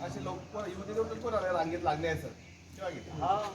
असे लोक युवती देऊन कोण आले रांगेत लागण्याचं तेव्हा घेतलं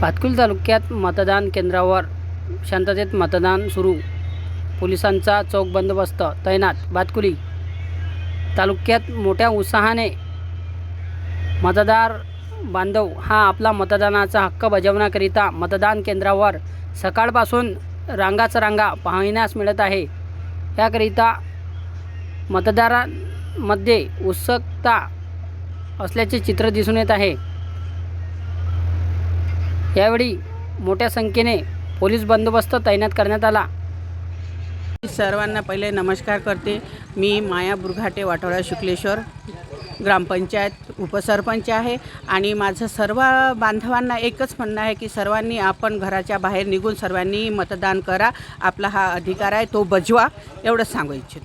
भातकुल तालुक्यात मतदान केंद्रावर शांततेत मतदान सुरू. पोलिसांचा चौक बंदोबस्त तैनात भातकुली तालुक्यात मोठ्या उत्साहाने मतदार बांधव हा आपला मतदानाचा हक्क बजावण्याकरिता मतदान केंद्रावर सकाळपासून रांगाच रांगा पाहण्यास मिळत आहे. याकरिता मतदारांमध्ये उत्सुकता असल्याचे चित्र दिसून येत आहे. यावेळी मोठ्या संख्येने पोलीस बंदोबस्त तैनात करण्यात आला. सर्वांना पहिले नमस्कार करते. मी माया बुरघाटे वाटोळा शुक्लेश्वर ग्रामपंचायत उपसरपंच आहे आणि माझं सर्व बांधवांना एकच म्हणणं आहे की सर्वांनी आपण घराच्या बाहेर निघून सर्वांनी मतदान करा. आपला हा अधिकार आहे तो बजवा एवढंच सांगू इच्छितो.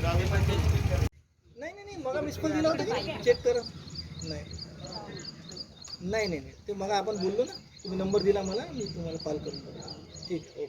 नाही नाही नाही मग मिस कॉल दिला होता चेक कर. नाही. नाही नाही नाही. ते मग आपण बोललो ना तुम्ही नंबर दिला मला मी तुम्हाला कॉल करून ठीक ओके